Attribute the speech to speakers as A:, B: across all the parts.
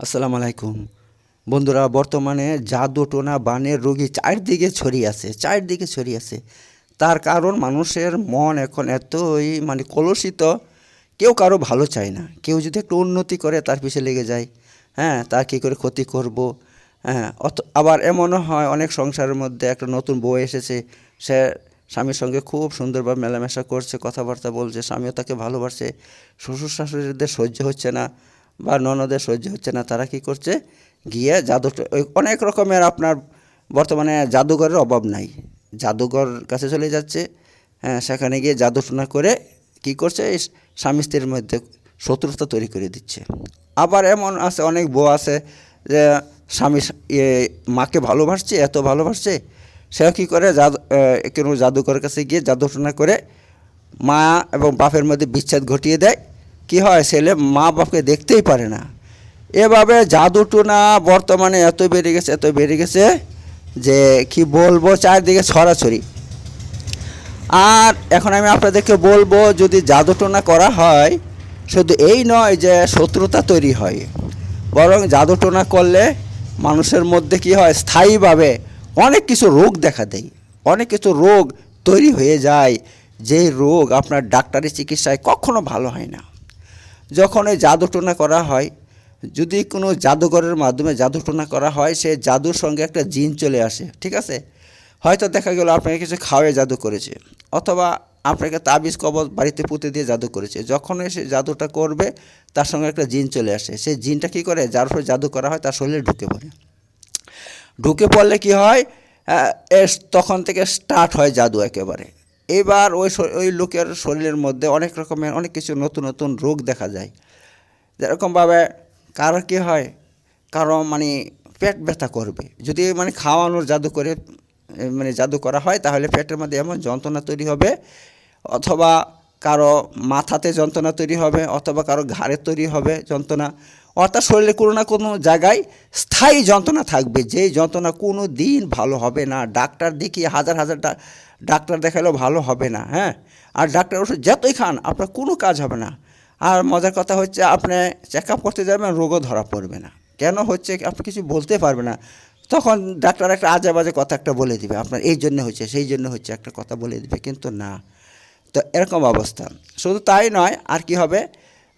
A: আসসালামু আলাইকুম। বন্ধুরা, বর্তমানে জাদু টোনা বানের রোগী চারদিকে ছড়িয়ে আছে, চারদিকে ছড়িয়ে আছে। তার কারণ মানুষের মন এখন এতই মানে কলুষিত, কেউ কারও ভালো চায় না। কেউ যদি একটু উন্নতি করে, তার পিছিয়ে লেগে যায়। হ্যাঁ তার কী করে ক্ষতি করব? হ্যাঁ অত, আবার এমনও হয়, অনেক সংসারের মধ্যে একটা নতুন বউ এসেছে। সে স্বামীর সঙ্গে খুব সুন্দরভাবে মেলামেশা করছে, কথাবার্তা বলছে, স্বামীও তাকে ভালোবাসে। শ্বশুর শাশুড়িদের সহ্য হচ্ছে না। বা ননদের সহ্য হচ্ছে না, তারা কি করছে? গিয়ে জাদু অনেক রকমের আপনার বর্তমানে জাদুঘরের অভাব নাই। জাদুঘর কাছে চলে যাচ্ছে হ্যাঁ সেখানে গিয়ে জাদুটনা করে কি করছে? স্বামী স্ত্রীর মধ্যে শত্রুতা তৈরি করে দিচ্ছে। আবার এমন আছে, অনেক বউ আছে যে স্বামী ইয়ে মাকে ভালোবাসছে, এত ভালোবাসছে সে কী করে জাদু কোনো জাদুঘরের কাছে গিয়ে জাদুটনা করে মা এবং বাপের মধ্যে বিচ্ছেদ ঘটিয়ে দেয়। কি হয়, ছেলে মা বাপকে দেখতেই পারে না। এভাবে জাদুটোনা বর্তমানে এত বেড়ে গেছে, এত বেড়ে গেছে যে কি বলব, চারদিকে ছড়াছড়ি। আর এখন আমি আপনাদেরকে বলব, যদি জাদুটোনা করা হয়, শুধু এই নয় যে শত্রুতা তৈরি হয়, বরং জাদুটোনা করলে মানুষের মধ্যে কি হয়, স্থায়ীভাবে অনেক কিছু রোগ দেখা দেয়, অনেক কিছু রোগ তৈরি হয়ে যায়। যেই রোগ আপনার ডাক্তারি চিকিৎসায় কখনো ভালো হয় না। যখন এই জাদুটোনা করা হয়, যদি কোনো জাদুঘরের মাধ্যমে জাদুটোনা করা হয়, সে জাদুর সঙ্গে একটা জিন চলে আসে, ঠিক আছে? হয়তো দেখা গেল আপনাকে কিছু খাওয়াই জাদু করেছে, অথবা আপনাকে তাবিজ কবজ বাড়িতে পুঁতে দিয়ে জাদু করেছে। যখন সে জাদুটা করবে, তার সঙ্গে একটা জিন চলে আসে। সেই জিনটা কী করে? যার উপরে জাদু করা হয়, তার শরীরে ঢুকে পড়ে। ঢুকে পড়লে কি হয়? তখন থেকে স্টার্ট হয় জাদু একেবারে। এবার ওই ওই লোকের শরীরের মধ্যে অনেক রকমের অনেক কিছু নতুন নতুন রোগ দেখা যায়। যেরকমভাবে কারও কী হয়, কারও মানে পেট ব্যথা করবে। যদি মানে খাওয়ানোর জাদু করে মানে জাদু করা হয়, তাহলে পেটের মধ্যে এমন যন্ত্রণা তৈরি হবে, অথবা কারও মাথাতে যন্ত্রণা তৈরি হবে, অথবা কারও ঘাড়ে তৈরি হবে যন্ত্রণা। অর্থাৎ শরীরে কোনো না কোনো জায়গায় স্থায়ী যন্ত্রণা থাকবে। যে যন্ত্রণা কোনো দিন ভালো হবে না। ডাক্তার দেখিয়ে হাজার হাজার ডাক্তার দেখালেও ভালো হবে না হ্যাঁ? আর ডাক্তার ওষুধ যতই খান, আপনার কোনো কাজ হবে না। আর মজার কথা হচ্ছে, আপনি চেক আপ করতে যাবেন, রোগও ধরা পড়বে না। কেন হচ্ছে, আপনি কিছু বলতে পারবে না। তখন ডাক্তার একটা আজে বাজে কথা একটা বলে দিবে, আপনার এই জন্য হচ্ছে, সেই জন্য হচ্ছে একটা কথা বলে দিবে, কিন্তু না। তো এরকম অবস্থা। শুধু তাই নয়, আর কি হবে?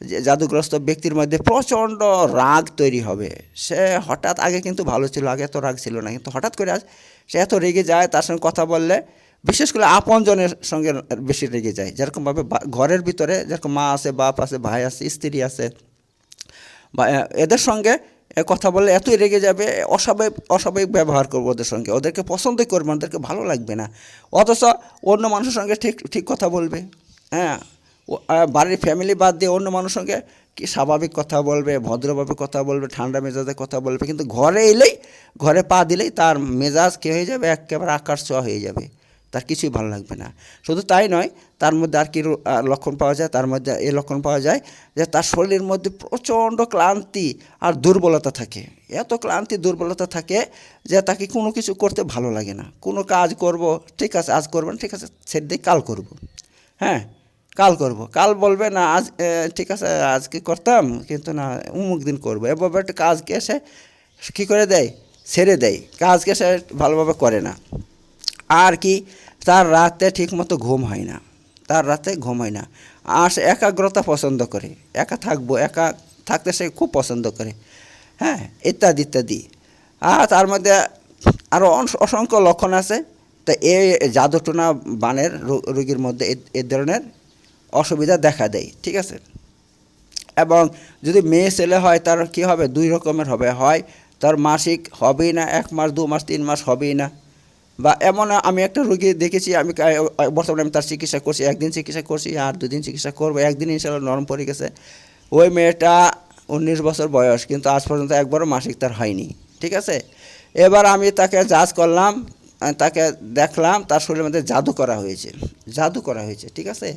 A: জাদুগ্রস্ত ব্যক্তির মধ্যে প্রচণ্ড রাগ তৈরি হবে। সে হঠাৎ আগে কিন্তু ভালো ছিল, আগে এত রাগ ছিল না। কিন্তু হঠাৎ করে আজ সে এত রেগে যায়, তার সঙ্গে কথা বললে, বিশেষ করে আপনজনের সঙ্গে বেশি রেগে যায়। যেরকমভাবে ঘরের ভিতরে যেরকম মা আছে, বাপ আছে, ভাই আছে, স্ত্রী আছে, বা এদের সঙ্গে কথা বললে এতই রেগে যাবে, অস্বাভাবিক অস্বাভাবিক ব্যবহার করব ওদের সঙ্গে। ওদেরকে পছন্দই করবে ওদেরকে ভালো লাগবে না। অথচ অন্য মানুষের সঙ্গে ঠিক ঠিক কথা বলবে। হ্যাঁ। বাড়ির ফ্যামিলি বাদ দিয়ে অন্য মানুষের সঙ্গে কি স্বাভাবিক কথা বলবে, ভদ্রভাবে কথা বলবে, ঠান্ডা মেজাজে কথা বলবে, কিন্তু ঘরে এলেই, ঘরে পা দিলেই তার মেজাজ কী হয়ে যাবে? একেবারে আকাশ ছোঁয়া হয়ে যাবে। তার কিছুই ভালো লাগবে না। শুধু তাই নয়, তার মধ্যে আর কি লক্ষণ পাওয়া যায়, তার মধ্যে এই লক্ষণ পাওয়া যায় যে তার শরীরের মধ্যে প্রচণ্ড ক্লান্তি আর দুর্বলতা থাকে। এত ক্লান্তি, দুর্বলতা থাকে যে তাকে কোনো কিছু করতে ভালো লাগে না। কোনো কাজ করব, ঠিক আছে, আজ করবেন ঠিক আছে দিয়ে কাল করব। হ্যাঁ? কাল করব। কাল বলবে, না, আজ ঠিক আছে আজকে করতাম? কিন্তু না, উমুক দিন করব। এভাবে একটা কাজকে এসে কী করে দেয়? ছেড়ে দেয়। কাজকে সে ভালোভাবে করে না। আর কি, তার রাতে ঠিকমতো ঘুম হয় না। তার রাতে ঘুম হয় না। আর সে একাগ্রতা পছন্দ করে। একা থাকব, একা থাকতে সে খুব পছন্দ করে। হ্যাঁ ইত্যাদি ইত্যাদি। আর তার মধ্যে আরও অসংখ্য লক্ষণ আছে। তা এই জাদুটোনা বানের রোগীর মধ্যে এ ধরনের অসুবিধা দেখা দেয়, ঠিক আছে? এবং যদি মেয়ে ছেলে হয়, তার কি হবে? দুই রকমের হবে। হয় তার মাসিক হবেই না, এক মাস, দু মাস, তিন মাস হবেই না। বা এমন আমি একটা রুগী দেখেছি, আমি বর্তমানে আমি তার চিকিৎসা করছি, একদিন চিকিৎসা করছি, আর দুদিন চিকিৎসা করব, একদিন ইনশাল্লাহ নরম পড়ে গেছে। ওই মেয়েটা উনিশ বছর বয়স, কিন্তু আজ পর্যন্ত একবারও মাসিক তার হয়নি, ঠিক আছে? এবার আমি তাকে জাজ করলাম তাকে দেখলাম, তার শরীরের মধ্যে জাদু করা হয়েছে, জাদু করা হয়েছে, ঠিক আছে?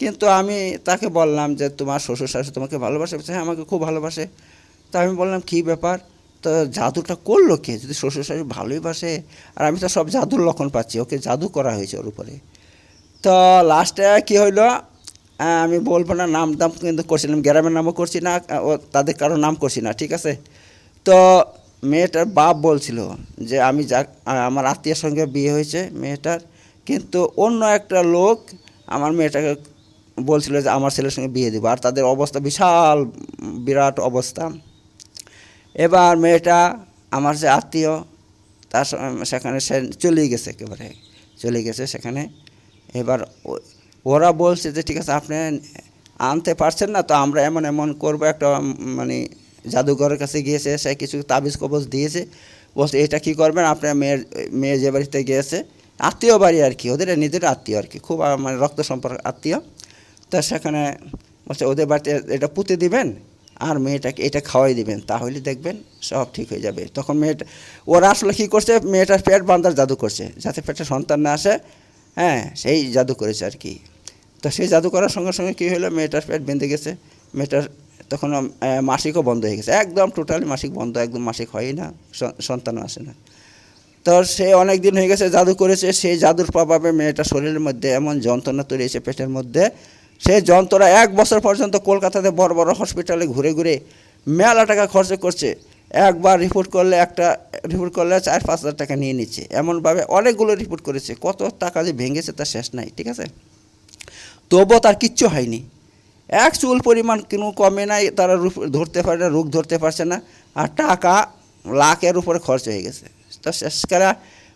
A: কিন্তু আমি তাকে বললাম যে, তোমার শ্বশুর শাশুড়ি তোমাকে ভালোবাসে? হ্যাঁ আমাকে খুব ভালোবাসে। তা আমি বললাম, কী ব্যাপার? তো জাদুটা করল কে? যদি শ্বশুর শাশুড়ি ভালোই বাসে, আর আমি তো সব জাদুর লক্ষণ পাচ্ছি, ওকে জাদু করা হয়েছে ওর উপরে। তো লাস্টে কী হইল? আমি বলব না, নাম দাম কিন্তু করছিলাম গ্রামের নামও করছি না ও তাদের কারও নাম করছি না, ঠিক আছে? তো মেয়েটার বাপ বলছিল যে, আমি যা আমার আত্মীয়ের সঙ্গে বিয়ে হয়েছে মেয়েটার, কিন্তু অন্য একটা লোক আমার মেয়েটাকে বলছিল যে আমার ছেলের সঙ্গে বিয়ে দেবো। আর তাদের অবস্থা বিশাল, বিরাট অবস্থা। এবার মেয়েটা আমার যে আত্মীয়, তার সেখানে সে চলেই গেছে একেবারে, চলে গেছে সেখানে। এবার ওরা বলছে যে, ঠিক আছে, আপনি আনতে পারছেন না, তো আমরা এমন এমন করব, একটা মানে জাদুঘরের কাছে গিয়েছে, সে কিছু তাবিজ কবজ দিয়েছে। বলছে, এটা কি করবেন? আপনার মেয়ের, মেয়ে যে বাড়িতে গিয়েছে। আত্মীয় বাড়ি আর কি, ওদের নিজের আত্মীয় আর কি, খুব মানে রক্ত সম্পর্ক আত্মীয়। তা সেখানে বলছে, ওদের বাড়িতে এটা পুঁতে দিবেন আর মেয়েটাকে এটা খাওয়াই দিবেন, তাহলে দেখবেন সব ঠিক হয়ে যাবে। তখন মেয়েটা, ওরা আসলে কী করছে, মেয়েটার পেট বান্ধার জাদু করছে, যাতে পেটে সন্তান না আসে। হ্যাঁ সেই জাদু করেছে আর কি। তো সেই জাদু করার সঙ্গে সঙ্গে কী হলো, মেয়েটার পেট বেঁধে গেছে। মেয়েটার তখন মাসিকও বন্ধ হয়ে গেছে। একদম টোটালি মাসিক বন্ধ, একদম মাসিক হয়ই না সন্তানও আসে না। তো সে অনেক দিন হয়ে গেছে জাদু করেছে। সেই জাদুর প্রভাবে মেয়েটা শরীরের মধ্যে এমন যন্ত্রণা তৈরি হয়েছে, পেটের মধ্যে। সেই যন্ত্রণা এক বছর পর্যন্ত কলকাতাতে বড় বড় হসপিটালে ঘুরে ঘুরে মেলা টাকা খরচ করছে। একবার রিপোর্ট করলে একটা রিপোর্ট করলে চার পাঁচ হাজার টাকা নিয়ে নিচ্ছে। এমনভাবে অনেকগুলো রিপোর্ট করেছে। কত টাকা যে ভেঙেছে তার শেষ নাই, ঠিক আছে? তবুও তার কিচ্ছু হয়নি। এক চুল পরিমাণ কোনো কমে নাই, তারা ধরতে পারে না, রোগ ধরতে পারছে না, আর টাকা লাখের উপরে খরচ হয়ে গেছে। তা শেষকালে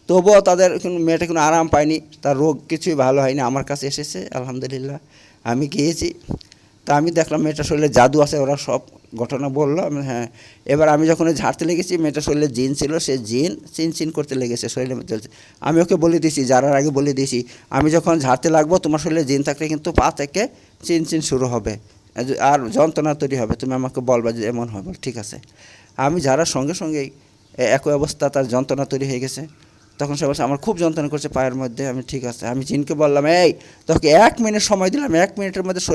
A: তবুও তাদের কোনো, মেয়েটা কোনো আরাম পায়নি, তার রোগ কিছুই ভালো হয়নি, আমার কাছে এসেছে, আলহামদুলিল্লাহ। আমি গিয়েছি, তা আমি দেখলাম মেয়েটার শরীরে জাদু আছে, ওরা সব ঘটনা বলল। আমি হ্যাঁ। এবার আমি যখন ঝাড়তে লেগেছি, মেয়েটার শরীরে জিন ছিল, সে জিন চিন চিন করতে লেগেছে, শরীরে চলছে আমি ওকে বলে দিয়েছি যারার আগে বলে দিয়েছি, আমি যখন ঝাড়তে লাগবো, তোমার শরীরে জিন থাকলে কিন্তু পা থেকে চিন চিন শুরু হবে আর যন্ত্রণা তৈরি হবে, তুমি আমাকে বলবা যে এমন হবে, ঠিক আছে। আমি যারার সঙ্গে সঙ্গেই একই অবস্থা, তার যন্ত্রণা তৈরি হয়ে গেছে। তখন সে বলছে, আমার খুব যন্ত্রণা করছে পায়ের মধ্যে, আমি ঠিক আছে। আমি চিনকে বললাম, এই, তোকে এক মিনিট সময় দিলাম, এক মিনিটের মধ্যে